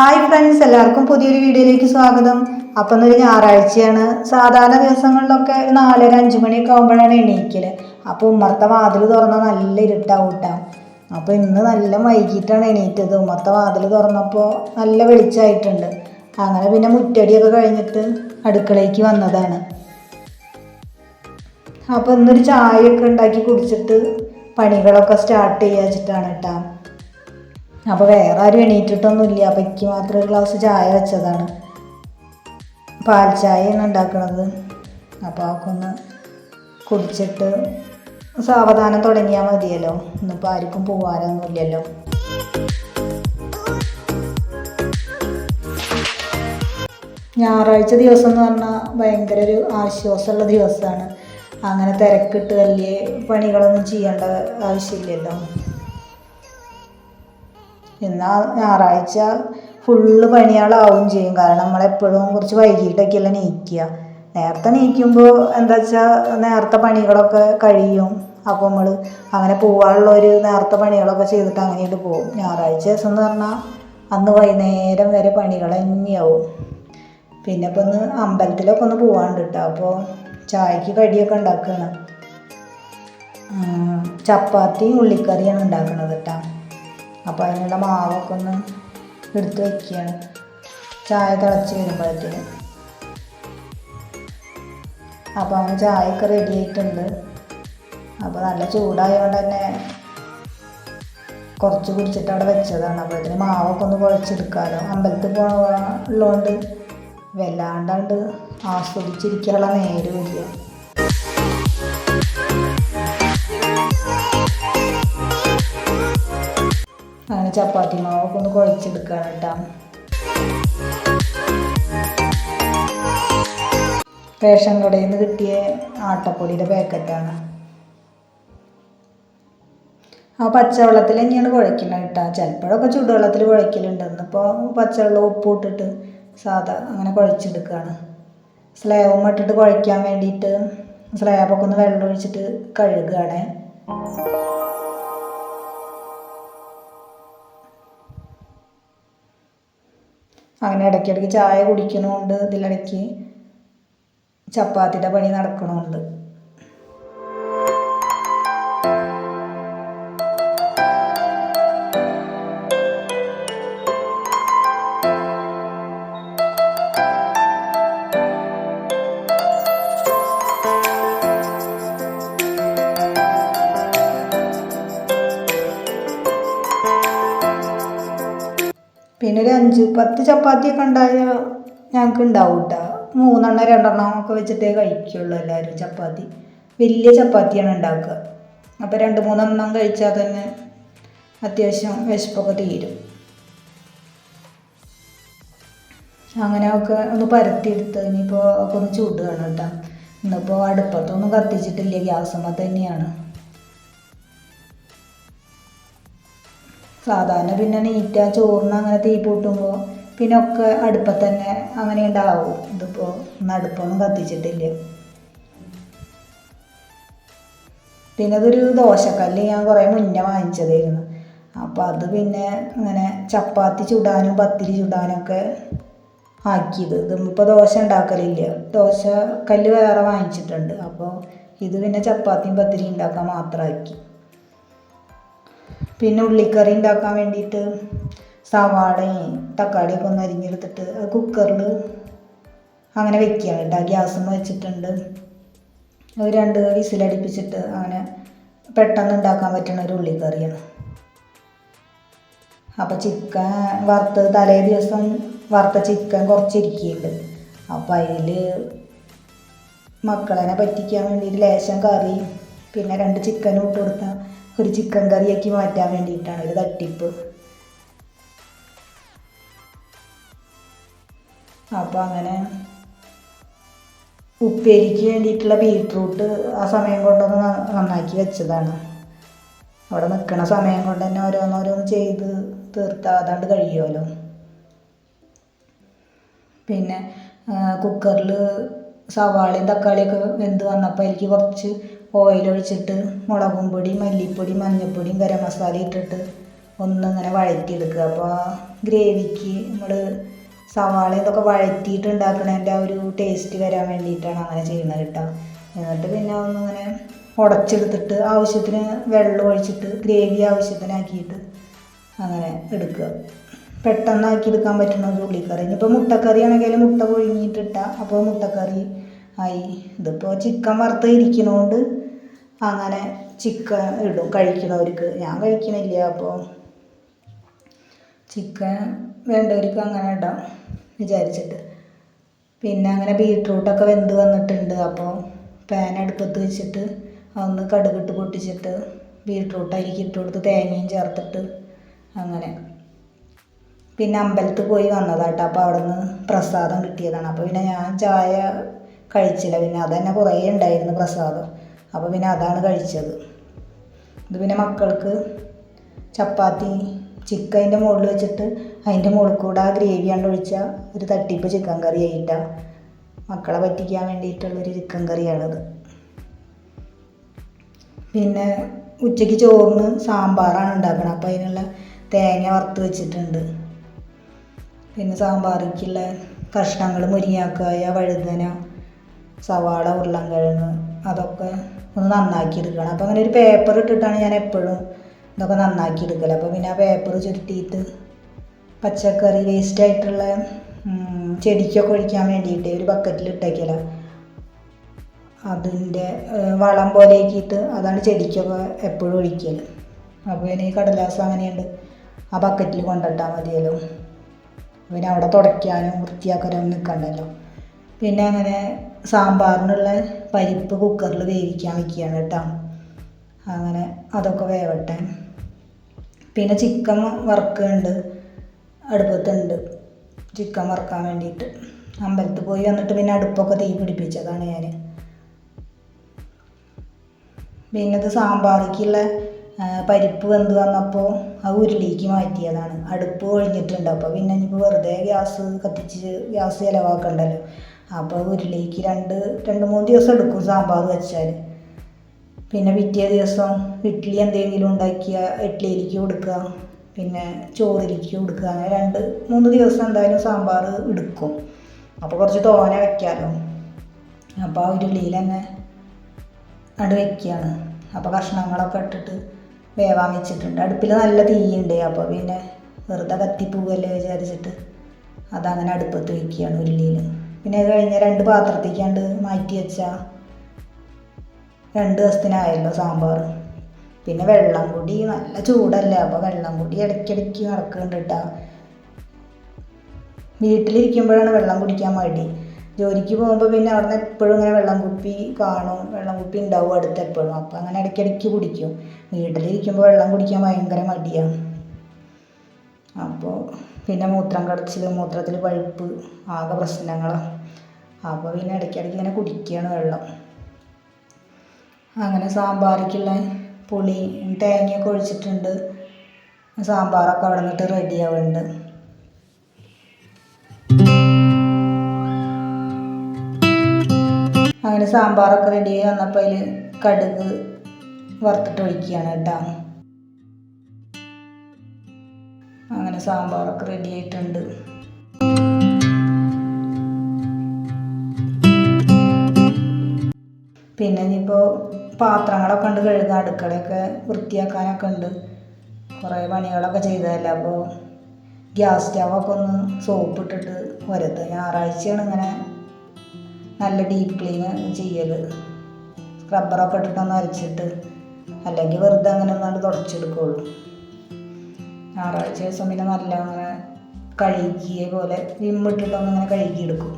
Hi friends എല്ലാവർക്കും പുതിയൊരു വീഡിയോയിലേക്ക് സ്വാഗതം. അപ്പം എന്നൊരു ഞായറാഴ്ചയാണ്. സാധാരണ ദിവസങ്ങളിലൊക്കെ നാലര അഞ്ച് മണിയൊക്കെ ആകുമ്പോഴാണ് എണീക്കൽ. അപ്പോൾ ഉമ്മർത്തെ വാതിൽ തുറന്നാൽ നല്ല ഇരുട്ടാവും കേട്ടോ അപ്പോൾ ഇന്ന് നല്ല വൈകിട്ടാണ് എണീറ്റത്. ഉമ്മർത്തെ വാതിൽ തുറന്നപ്പോൾ നല്ല വെളിച്ചമായിട്ടുണ്ട് അങ്ങനെ പിന്നെ മുറ്റടിയൊക്കെ കഴിഞ്ഞിട്ട് അടുക്കളയ്ക്ക് വന്നതാണ്. അപ്പോൾ ഇന്നൊരു ചായയൊക്കെ ഉണ്ടാക്കി കുടിച്ചിട്ട് പണികളൊക്കെ സ്റ്റാർട്ട് ചെയ്യാച്ചിട്ടാണ് കേട്ടോ അപ്പോൾ വേറെ ആരും എണീറ്റിട്ടൊന്നുമില്ല. അപ്പോൾ എനിക്ക് മാത്രം ഒരു ഗ്ലാസ് ചായ വെച്ചതാണ്. പാൽ ചായയാണ് ഉണ്ടാക്കുന്നത് അപ്പോൾ അവർക്കൊന്ന് കുടിച്ചിട്ട് സാവധാനം തുടങ്ങിയാൽ മതിയല്ലോ. ഇന്നിപ്പോൾ ആർക്കും പോകാനൊന്നുമില്ലല്ലോ ഞായറാഴ്ച ദിവസം എന്ന് പറഞ്ഞാൽ ഭയങ്കര ഒരു ആശ്വാസമുള്ള ദിവസമാണ്. അങ്ങനെ തിരക്കിട്ട് വലിയ പണികളൊന്നും ചെയ്യേണ്ട ആവശ്യമില്ലല്ലോ. എന്നാൽ ഞായറാഴ്ച ഫുള്ള് പണികളാവും ചെയ്യും. കാരണം നമ്മളെപ്പോഴും കുറച്ച് വൈകിട്ടൊക്കെയല്ല നീക്കുക. നേരത്തെ നീക്കുമ്പോൾ എന്താ വെച്ചാൽ നേരത്തെ പണികളൊക്കെ കഴിയും. അപ്പോൾ നമ്മൾ അങ്ങനെ പോകാനുള്ള ഒരു നേരത്തെ പണികളൊക്കെ ചെയ്തിട്ട് അങ്ങനെയിട്ട് പോകും. ഞായറാഴ്ച ദിവസം എന്ന് പറഞ്ഞാൽ അന്ന് വൈകുന്നേരം വരെ പണികൾ തന്നെയാവും. പിന്നെ ഇപ്പം ഒന്ന് അമ്പലത്തിലൊക്കെ ഒന്ന് പോകാണ്ട് കേട്ടോ അപ്പോൾ ചായക്ക് കടിയൊക്കെ ഉണ്ടാക്കുകയാണ് ചപ്പാത്തിയും ഉള്ളിക്കറിയാണ് ഉണ്ടാക്കുന്നത് കേട്ടോ അപ്പോൾ അതിനുള്ള മാവൊക്കെ ഒന്ന് എടുത്ത് വയ്ക്കുകയാണ് ചായ തിളച്ച് വരുമ്പോഴത്തേന്. അപ്പോൾ അങ്ങനെ ചായയൊക്കെ റെഡി ആയിട്ടുണ്ട്. അപ്പോൾ നല്ല ചൂടായതുകൊണ്ട് തന്നെ കുറച്ച് കുടിച്ചിട്ട് അവിടെ വെച്ചതാണ്. അപ്പോൾ ഇതിന് മാവൊക്കെ ഒന്ന് കുഴച്ചെടുക്കാമല്ലോ അമ്പലത്തിൽ പോകാനുള്ളതുകൊണ്ട് വല്ലാണ്ടാണ്ട് ആസ്വദിച്ചിരിക്കാനുള്ള നേരമില്ല അങ്ങനെ ചപ്പാത്തി മാവൊക്കെ ഒന്ന് കുഴച്ചെടുക്കുകയാണ് കേട്ടോ. റേഷൻ കടയിൽ നിന്ന് കിട്ടിയ ആട്ടപ്പൊടിയുടെ പാക്കറ്റാണ് ആ പച്ചവെള്ളത്തിൽ തന്നെയാണ് കുഴക്കുന്നത് കേട്ടോ. ചിലപ്പോഴൊക്കെ ചൂടുവെള്ളത്തിൽ കുഴക്കലുണ്ട് ഇന്നിപ്പോൾ പച്ചവെള്ളം ഉപ്പ് ഇട്ടിട്ട് സാധാ അങ്ങനെ കുഴച്ചെടുക്കുകയാണ് സ്ലേവും ഇട്ടിട്ട് കുഴക്കാൻ വേണ്ടിയിട്ട് സ്ലാബൊക്കെ ഒന്ന് വെള്ളം ഒഴിച്ചിട്ട് കഴുകുകയാണേ അങ്ങനെ ഇടയ്ക്കിടയ്ക്ക് ചായ കുടിക്കണമുണ്ട് ഇതിലിടയ്ക്ക് ചപ്പാത്തിയുടെ പണി നടക്കണമുണ്ട് പിന്നെ ഒരു അഞ്ച് പത്ത് ചപ്പാത്തിയൊക്കെ ഉണ്ടായാൽ ഞങ്ങൾക്ക് ഉണ്ടാവും കേട്ടോ മൂന്നെണ്ണം രണ്ടെണ്ണം ഒക്കെ വെച്ചിട്ടേ കഴിക്കുള്ളൂ എല്ലാവരും ചപ്പാത്തി. വലിയ ചപ്പാത്തിയാണ് ഉണ്ടാക്കുക. അപ്പോൾ രണ്ട് മൂന്നെണ്ണം കഴിച്ചാൽ തന്നെ അത്യാവശ്യം വിശപ്പൊക്കെ തീരും. അങ്ങനെ ഒക്കെ ഒന്ന് പരത്തിയെടുത്ത് ഇനിയിപ്പോൾ ഒക്കെ ഒന്ന് ചൂടുകയാണ് കേട്ടോ. ഇന്നിപ്പോൾ അടുപ്പത്തൊന്നും കത്തിച്ചിട്ടില്ല ഗ്യാസുമ്മ തന്നെയാണ് സാധാരണ പിന്നെ നീറ്റ ചോറിന് അങ്ങനെ തീ പൂട്ടുമ്പോൾ പിന്നെ ഒക്കെ അടുപ്പത്ത് തന്നെ അങ്ങനെ ഉണ്ടാവും. ഇതിപ്പോൾ അടുപ്പൊന്നും കത്തിച്ചിട്ടില്ല. പിന്നെ അതൊരു ദോശക്കല്ല് ഞാൻ കുറേ മുന്നേ വാങ്ങിച്ചതായിരുന്നു. അപ്പോൾ അത് പിന്നെ ഇങ്ങനെ ചപ്പാത്തി ചുടാനും പത്തിരി ചുടാനൊക്കെ ആക്കിയത്. ഇതിപ്പോൾ ദോശ ഉണ്ടാക്കലില്ല. ദോശ കല്ല് വേറെ വാങ്ങിച്ചിട്ടുണ്ട്. അപ്പോൾ ഇത് പിന്നെ ചപ്പാത്തിയും പത്തിരി ഉണ്ടാക്കാൻ മാത്രമാക്കി പിന്നെ ഉള്ളിക്കറി ഉണ്ടാക്കാൻ വേണ്ടിയിട്ട് സവാളയും തക്കാളിയൊക്കെ ഒന്ന് അരിഞ്ഞെടുത്തിട്ട് അത് കുക്കറിൽ അങ്ങനെ വെക്കുകയാണ് കേട്ടോ. ഗ്യാസും വെച്ചിട്ടുണ്ട്. ഒരു രണ്ട് വിസിലടിപ്പിച്ചിട്ട് അങ്ങനെ പെട്ടെന്ന് ഉണ്ടാക്കാൻ പറ്റുന്ന ഒരു ഉള്ളിക്കറിയാണ്. അപ്പോൾ ചിക്കൻ വറുത്ത് തലേ ദിവസം വറുത്ത ചിക്കൻ കുറച്ചിരിക്കുന്നുണ്ട്. അപ്പോൾ അതിൽ മക്കളെ പറ്റിക്കാൻ വേണ്ടിയിട്ട് ലേശം കറി പിന്നെ രണ്ട് ചിക്കനും ഇട്ട് കൊടുത്താൽ ഒരു ചിക്കൻ കറിയാക്കി മാറ്റാൻ വേണ്ടിയിട്ടാണ് ഒരു തട്ടിപ്പ്. അപ്പോൾ അങ്ങനെ ഉപ്പേരിക്ക് വേണ്ടിയിട്ടുള്ള ബീട്രൂട്ട് ആ സമയം കൊണ്ടൊന്ന് നന്നാക്കി വെച്ചതാണ്. അവിടെ നിൽക്കണ സമയം കൊണ്ട് തന്നെ ഓരോന്നോരോന്ന് ചെയ്ത് തീർത്താതാണ്ട് കഴിയുമല്ലോ പിന്നെ കുക്കറിൽ സവാളയും തക്കാളിയൊക്കെ വെന്ത് വന്നപ്പോൾ എനിക്ക് കുറച്ച് ഓയിൽ ഒഴിച്ചിട്ട് മുളകും പൊടി മല്ലിപ്പൊടി മഞ്ഞൾപ്പൊടിയും ഗരം മസാല ഇട്ടിട്ട് ഒന്നിങ്ങനെ വഴറ്റിയെടുക്കുക. അപ്പോൾ ഗ്രേവിക്ക് നമ്മൾ സവാള ഇതൊക്കെ വഴറ്റിയിട്ട് ആ ഒരു ടേസ്റ്റ് വരാൻ വേണ്ടിയിട്ടാണ് അങ്ങനെ ചെയ്യുന്നത് കേട്ടോ. എന്നിട്ട് പിന്നെ ഒന്നിങ്ങനെ ഉടച്ചെടുത്തിട്ട് ആവശ്യത്തിന് വെള്ളം ഒഴിച്ചിട്ട് ഗ്രേവി ആവശ്യത്തിനാക്കിയിട്ട് അങ്ങനെ എടുക്കുക. പെട്ടെന്നാക്കി എടുക്കാൻ പറ്റുന്ന ഒരു ഉള്ളിക്കറി. ഇനിയിപ്പോൾ മുട്ടക്കറി ആണെങ്കിൽ മുട്ട പുഴുങ്ങിയിട്ടിട്ട. അപ്പോൾ മുട്ടക്കറി ആയി. ഇതിപ്പോൾ ചിക്കൻ വറുത്ത് ഇരിക്കണോണ്ട് അങ്ങനെ ചിക്കൻ ഇടും കഴിക്കണവർക്ക് ഞാൻ കഴിക്കണില്ല അപ്പോൾ ചിക്കൻ വേണ്ടവർക്ക് അങ്ങനെ ഇടാം വിചാരിച്ചിട്ട്. പിന്നെ അങ്ങനെ ബീട്രൂട്ടൊക്കെ വെന്ത് വന്നിട്ടുണ്ട് അപ്പോൾ പാൻ അടുപ്പത്ത് വെച്ചിട്ട് അതൊന്ന് കടുകിട്ട് പൊട്ടിച്ചിട്ട് ബീട്രൂട്ട് അതിലേക്ക് ഇട്ട് കൊടുത്ത് തേങ്ങയും ചേർത്തിട്ട് അങ്ങനെ. പിന്നെ അമ്പലത്തിൽ പോയി വന്നതാട്ടോ അപ്പോൾ അവിടെ നിന്ന് പ്രസാദം കിട്ടിയതാണ്. അപ്പോൾ പിന്നെ ഞാൻ ചായ കഴിച്ചില്ല. പിന്നെ അത് തന്നെ കുറേ ഉണ്ടായിരുന്നു പ്രസാദം. അപ്പോൾ പിന്നെ അതാണ് കഴിച്ചത്. ഇത് പിന്നെ മക്കൾക്ക് ചപ്പാത്തി ചിക്കൻ അതിന്റെ മുകളിൽ വെച്ചിട്ട് അതിന്റെ മുകളിൽ കൂടെ ആ ഗ്രേവി കണ്ട് ഒരു തട്ടിപ്പ് ചിക്കൻ കറി ആയിട്ട. മക്കളെ പറ്റിക്കാൻ വേണ്ടിയിട്ടുള്ളൊരു ചിക്കൻ കറിയാണിത് പിന്നെ ഉച്ചയ്ക്ക് ചോറിന് സാമ്പാറാണ് ഉണ്ടാക്കണം അപ്പോൾ അതിനുള്ള തേങ്ങ വറുത്ത് വെച്ചിട്ടുണ്ട്. പിന്നെ സാമ്പാറിക്കുള്ള കഷ്ണങ്ങൾ മുരിങ്ങാക്കായ വഴുതന സവാള ഉരുളൻകിഴങ്ങ് അതൊക്കെ ഒന്ന് നന്നാക്കി എടുക്കണം അപ്പോൾ അങ്ങനെ ഒരു പേപ്പർ ഇട്ടിട്ടാണ് ഞാൻ എപ്പോഴും ഇതൊക്കെ നന്നാക്കി എടുക്കൽ അപ്പോൾ പിന്നെ ആ പേപ്പർ ചുരുട്ടിയിട്ട് പച്ചക്കറി വേസ്റ്റ് ആയിട്ടുള്ള ചെടിക്കൊക്കെ ഒഴിക്കാൻ വേണ്ടിയിട്ട് ഒരു ബക്കറ്റിൽ ഇട്ടേക്കല. അതിന്റെ വളം പോലെ ആക്കിയിട്ട് അതാണ് ചെടിക്കൊക്കെ എപ്പോഴും ഒഴിക്കൽ അപ്പോൾ ഇനി കടലാസ് അങ്ങനെയുണ്ട്. ആ ബക്കറ്റിൽ കൊണ്ടിട്ടാൽ മതിയല്ലോ. പിന്നെ അവിടെ തുടയ്ക്കാനും വൃത്തിയാക്കാനും നിൽക്കണ്ടല്ലോ പിന്നെ അങ്ങനെ സാമ്പാറിനുള്ള പരിപ്പ് കുക്കറിൽ വേവിക്കാൻ വയ്ക്കുകയാണ് കേട്ടോ. അങ്ങനെ അതൊക്കെ വേവട്ടെ. പിന്നെ ചിക്കൻ വറുക്കുന്നുണ്ട്. അടുപ്പത്തുണ്ട്. ചിക്കൻ വറുക്കാൻ വേണ്ടിയിട്ട്. അമ്പലത്തിൽ പോയി വന്നിട്ട് പിന്നെ അടുപ്പൊക്കെ തീ പിടിപ്പിച്ചതാണ് ഞാൻ. പിന്നെ ഇത് സാമ്പാറിക്കുള്ള പരിപ്പ് വെന്ത് വന്നപ്പോൾ ആ ഉരുളിക്ക് മാറ്റിയതാണ്. അടുപ്പ് ഒഴിഞ്ഞിട്ടുണ്ട്. അപ്പോൾ പിന്നെ ഇനിയിപ്പോൾ വെറുതെ ഗ്യാസ് കത്തിച്ച് ഗ്യാസ് ചിലവാക്കണ്ടല്ലോ. അപ്പോൾ ഉരുളിക്ക് രണ്ട് രണ്ട് മൂന്ന് ദിവസം എടുക്കും സാമ്പാർ വെച്ചാൽ പിന്നെ പിറ്റേ ദിവസം ഇഡ്ഡലി എന്തെങ്കിലും ഉണ്ടാക്കിയ ഇഡ്ഡലിയിലേക്ക് കൊടുക്കുക. പിന്നെ ചോറിലേക്ക് കൊടുക്കുക. അങ്ങനെ രണ്ട് മൂന്ന് ദിവസം എന്തായാലും സാമ്പാർ എടുക്കും. അപ്പോൾ കുറച്ച് തോന വയ്ക്കാമല്ലോ അപ്പോൾ ആ ഉരുളിയിൽ തന്നെ അത് വെക്കുകയാണ് അപ്പോൾ കഷ്ണങ്ങളൊക്കെ ഇട്ടിട്ട് വേവാൻ വെച്ചിട്ടുണ്ട്. അടുപ്പിൽ നല്ല തീയുണ്ട്. അപ്പോൾ പിന്നെ വെറുതെ കത്തിപ്പോവല്ലേ വിചാരിച്ചിട്ട്. അതങ്ങനെ അടുപ്പത്ത് വെക്കുകയാണ് ഉരുളിയിൽ പിന്നെ അത് കഴിഞ്ഞ് രണ്ട് പാത്രത്തേക്കാണ്ട് മാറ്റി വെച്ചാൽ രണ്ട് ദിവസത്തിനായല്ലോ സാമ്പാർ. പിന്നെ വെള്ളം കൂടി നല്ല ചൂടല്ലേ? അപ്പോൾ വെള്ളം കൂടി ഇടയ്ക്കിടയ്ക്ക് നടക്കുന്നുണ്ട് കേട്ടോ വീട്ടിലിരിക്കുമ്പോഴാണ് വെള്ളം കുടിക്കാൻ മടി. ജോലിക്ക് പോകുമ്പോൾ പിന്നെ അവിടെ നിന്ന് എപ്പോഴും ഇങ്ങനെ വെള്ളം കുപ്പി കാണും വെള്ളം കുപ്പി ഉണ്ടാവും അടുത്ത് എപ്പോഴും. അപ്പോൾ അങ്ങനെ ഇടയ്ക്കിടയ്ക്ക് കുടിക്കും. വീട്ടിലിരിക്കുമ്പോൾ വെള്ളം കുടിക്കാൻ ഭയങ്കര മടിയാണ് അപ്പോൾ പിന്നെ മൂത്രം കടച്ചിൽ മൂത്രത്തിൽ പഴുപ്പ് ആകെ പ്രശ്നങ്ങളാണ് അപ്പോൾ പിന്നെ ഇടയ്ക്കിടയ്ക്ക് ഇങ്ങനെ കുടിക്കുകയാണ് വെള്ളം. അങ്ങനെ സാമ്പാറിക്കുള്ള പുളി തേങ്ങയൊക്കെ ഒഴിച്ചിട്ടുണ്ട്. സാമ്പാറൊക്കെ അവിടെ നിന്നിട്ട് റെഡി ആവുന്നുണ്ട് അങ്ങനെ സാമ്പാറൊക്കെ റെഡി വന്നപ്പോൾ അതിൽ കടുക് വറുത്തിട്ട് ഒഴിക്കുകയാണ് കേട്ടോ. സാമ്പാറൊക്കെ റെഡി ആയിട്ടുണ്ട്. പിന്നെ ഇനിയിപ്പോൾ പാത്രങ്ങളൊക്കെ ഉണ്ട് കഴുകാൻ അടുക്കളയൊക്കെ വൃത്തിയാക്കാനൊക്കെ ഉണ്ട്. കുറേ പണികളൊക്കെ ചെയ്തതല്ലേ? അപ്പോൾ ഗ്യാസ് സ്റ്റവൊക്കെ ഒന്ന് സോപ്പ് ഇട്ടിട്ട് വരത്ത് ഞായറാഴ്ചയാണ് ഇങ്ങനെ നല്ല ഡീപ്പ് ക്ലീൻ ചെയ്യൽ സ്ക്രബ്ബറൊക്കെ ഇട്ടിട്ടൊന്ന് അരച്ചിട്ട് അല്ലെങ്കിൽ വെറുതെ അങ്ങനെ ഒന്നാണ്ട് തുടച്ചെടുക്കുള്ളൂ. ഞായറാഴ്ച ദിവസം പിന്നെ നല്ല അങ്ങനെ കഴുകിയ പോലെ വിമ്മിട്ടിട്ടൊന്ന് ഇങ്ങനെ കഴുകിയെടുക്കും.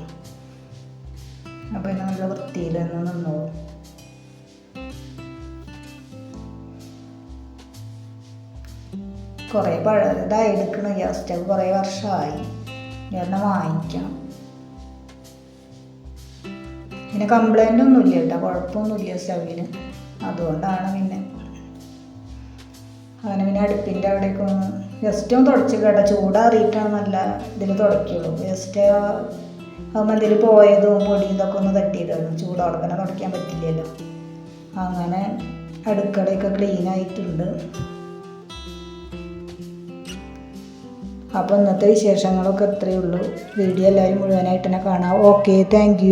അപ്പോൾ പിന്നെ നല്ല വൃത്തിയിൽ തന്നെ നിന്നോളും. കുറേ പഴയതായി എടുക്കണ ഗ്യാസ് സ്റ്റവ് കുറേ വർഷമായി ഞാൻ വാങ്ങിക്കണം. പിന്നെ കംപ്ലൈന്റ് ഒന്നുമില്ല കേട്ടോ. കുഴപ്പമൊന്നുമില്ല സ്റ്റവിന്. അതുകൊണ്ടാണ് പിന്നെ. അങ്ങനെ പിന്നെ അടുപ്പിന്റെ അവിടേക്ക് ഒന്ന് ജസ്റ്റ് ഒന്ന് തുടച്ച് കേട്ടോ. ചൂടാറിയിട്ടാണ് നല്ല ഇതിൽ തുടയ്ക്കുള്ളൂ ജസ്റ്റ് എന്തെങ്കിലും പോയതും പൊടിയും ഇതൊക്കെ ഒന്ന് തട്ടിയിടണം ചൂടോടെ തന്നെ തുടയ്ക്കാൻ പറ്റില്ലല്ലോ. അങ്ങനെ അടുക്കളയൊക്കെ ക്ലീൻ ആയിട്ടുണ്ട്. അപ്പോൾ ഇന്നത്തെ വിശേഷങ്ങളൊക്കെ ഇത്രയേ ഉള്ളൂ. വീഡിയോ എല്ലാവരും മുഴുവനായിട്ട് തന്നെ കാണാം. Okay thank